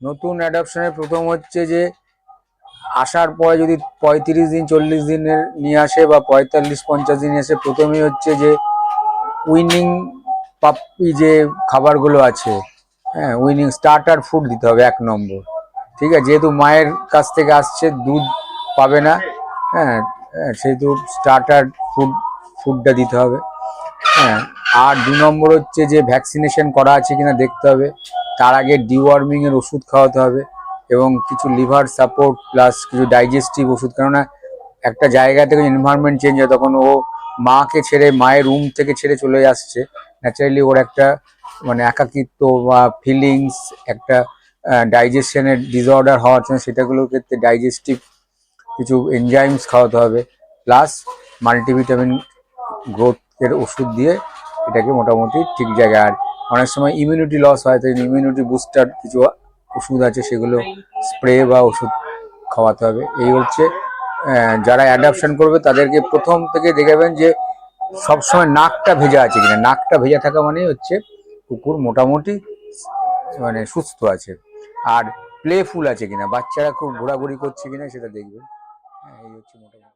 নতুন অ্যাডাপশনের প্রথম হচ্ছে যে আসার পরে যদি পঁয়ত্রিশ দিন চল্লিশ দিনের নিয়ে আসে বা পঁয়তাল্লিশ পঞ্চাশ দিন আসে প্রথমেই হচ্ছে যে উইনিং পাপ্পি যে খাবারগুলো আছে হ্যাঁ উইনিং স্টার্টার ফুড দিতে হবে এক নম্বর। ঠিক আছে যেহেতু মায়ের কাছ থেকে আসছে দুধ পাবে না হ্যাঁ হ্যাঁ, সেহেতু স্টার্টার ফুড ফুডটা দিতে হবে হ্যাঁ। আর দু নম্বর হচ্ছে যে ভ্যাকসিনেশন করা আছে কিনা দেখতে হবে। তার আগে ডিওয়ার্মিং এর ওষুধ খাওয়াতে হবে এবং কিছু লিভার সাপোর্ট প্লাস কিছু ডাইজেস্টিভ ওষুধ। কেননা একটা জায়গা থেকে এনভায়রনমেন্ট চেঞ্জ হয়, তখন ও মাকে ছেড়ে, মায়ের রুম থেকে ছেড়ে চলে আসছে। ন্যাচারালি ওর একটা মানে একাকিত্ব বা ফিলিংস একটা ডাইজেশনের ডিসঅর্ডার হওয়ার জন্য সেটাগুলোর ক্ষেত্রে ডাইজেস্টিভ কিছু এনজাইমস খাওয়াতে হবে। প্লাস মাল্টিভিটামিন গ্রোথের ওষুধ দিয়ে এটাকে মোটামুটি ঠিক জায়গায়। আর অনেক সময় ইমিউনিটি লস হয় তাই ইমিউনিটি বুস্টার কিছু ওষুধ আছে, সেগুলো স্প্রে বা ওষুধ খাওয়াতে হবে। এই হচ্ছে যারা অ্যাডাপশন করবে, তাদেরকে প্রথম থেকে দেখাবেন যে সবসময় নাকটা ভেজা আছে কিনা। নাকটা ভেজা থাকা মানে হচ্ছে কুকুর মোটামুটি মানে সুস্থ আছে। আর প্লেফুল আছে কিনা, বাচ্চারা খুব ঘোরাঘুরি করছে কিনা, সেটা দেখবেন। হ্যাঁ এই হচ্ছে মোটামুটি।